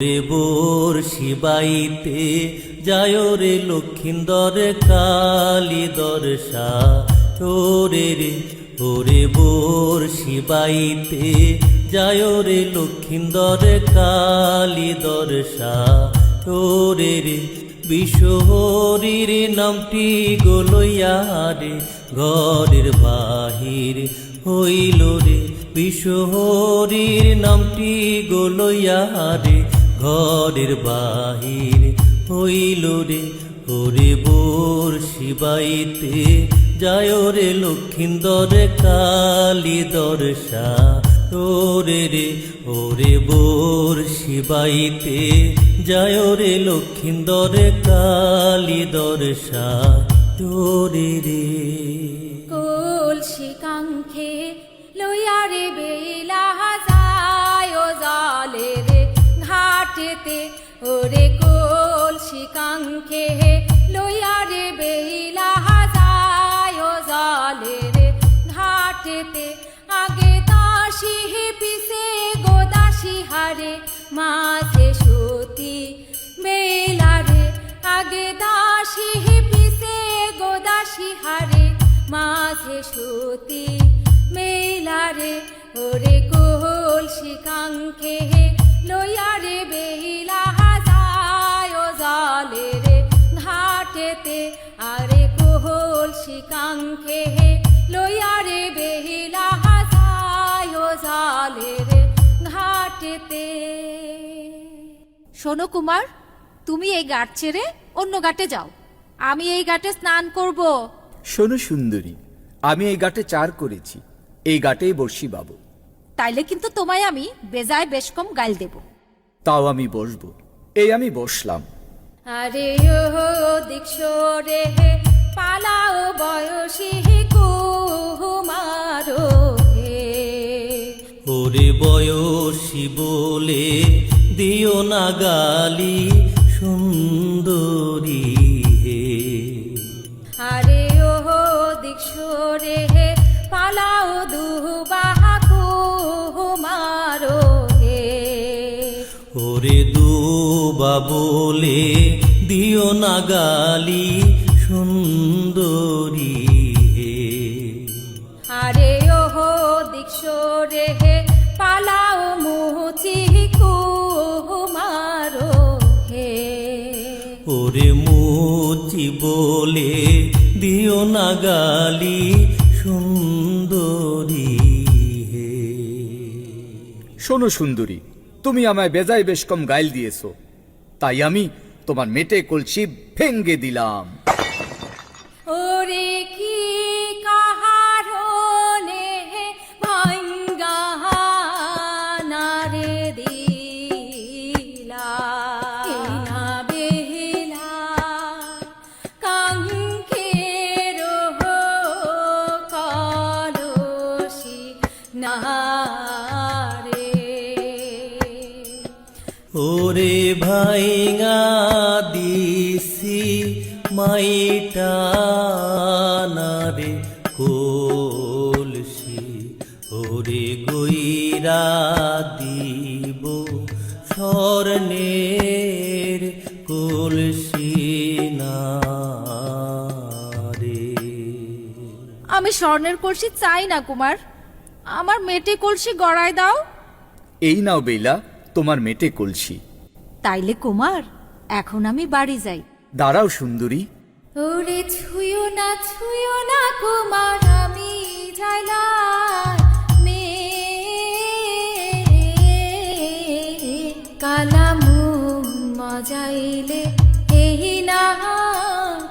দেবর শিবাইতে যায় রে লক্ষিন্দর কালী দর্শা। ওরে রে, ওরে বোর শিবাইতে যায় রে লক্ষিন্দর কালী দর্শা। ওরে রে, বিশ্বহরির নামটি গোলইয়া রে, ঘরের বাহির হইল রে। বিশ্বহরির নামটি গোলইয়া রে। ঘরের বাহির হইল রে, ওরে বোর শিবাইতে। যায় রে লক্ষিন্দর কালী দর্শা, ওরে রে, ওরে বোর শিবাইতে। যায় রে লক্ষিন্দর কালী দর্শা, ওরে রে। কলসি কাঙ্ক্ষে লইয়ারে বেলা ওরে কলসি কাঙ্ক্ষে লইয়ারে বেলা যায় জলে রে ঘাটেতে। আগে দাসী পিসে গোদাসী হারে, মাঝে সতী বেলারে আগে দাসী পিসে গোদাসী হারে, মাঝে সতী মেলারে ওরে কোহল শিকাঙ্কে লইয়ারে শিকাঙ্কে লইয়ারে বেহিলা যায় জালে রে ঘাটেতে। শোনো কুমার তুমি এই ঘাট ছেড়ে অন্য ঘাটে যাও। আমি এই ঘাটে স্নান করব। শোনো সুন্দরী আমি এই ঘাটে চার করেছি এই ঘাটেই বর্ষি বাবু। তাইলে কিন্তু তোমায় আমি বেজায় বেশ কম গাইল দেব। তাও আমি বসবো এই আমি বসলাম। আরে ও দীক্ষরে হে পালাও বয়সী কুমারো হে। ওরে বয়সী বলে দিও না গালি সুন্দরী হে। আরে ও দীক্ষরে হে পালাও দুবাহা কুমারো হে। ওরে দুবা বলে দিও না গালি সুন্দরী হে। আরে ওহো দীক্ষরে হে পালাও মুচি কুমারো হে। ওরে মুচি বলে দিও না গালি সুন্দরী হে। শোনো সুন্দরী তুমি আমায় বেজায় বেশ কম গাইল দিয়েছ। তাই আমি তোমার মেটে কলসি ভেঙ্গে দিলাম। নারে ওরে ভাইঙা দিছি মাইটা নারে কলসি। ওরে গইরা দিব স্বর্ণের কলসি না রে আমি স্বর্ণের কলসি চাই না কুমার। আমার মেটে কলসি গড়ায় দাও। এই নাও বেলা তোমার মেটে কলসি। তাইলে কুমার এখন আমি বাড়ি যাই। দাঁড়াও সুন্দরী। ওরে ছুঁয়ো না ছুঁয়ো না কুমার আমি যাইলাম মে কালা মন মজাইলে এই না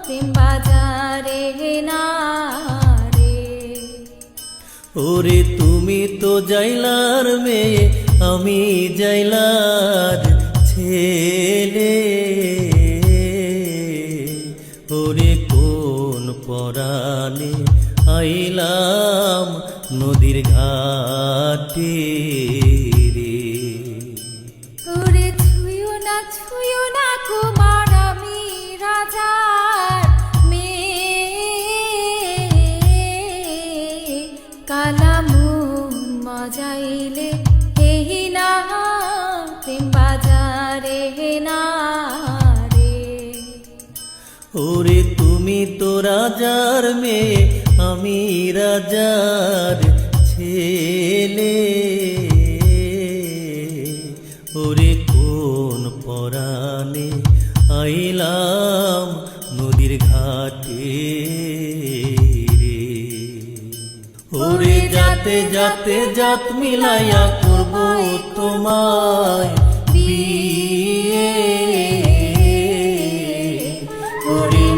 প্রেম বাজারে না রে। ওরে জাইলার মেয়ে, আমি জাইলার ছেলে। ওরে কোন পরাণে আইলাম নদীর ঘাটে রে। ওরে ছুঁয়ো না ছুঁয়ো না ওরে তুমি তো রাজার মেয়ে, আমি রাজার ছেলে। ওরে কোন পরাণে আইলাম নদীর ঘাটে ওরে যাতে যাতে জাত মিলাইয়া করব তোমায়। morir.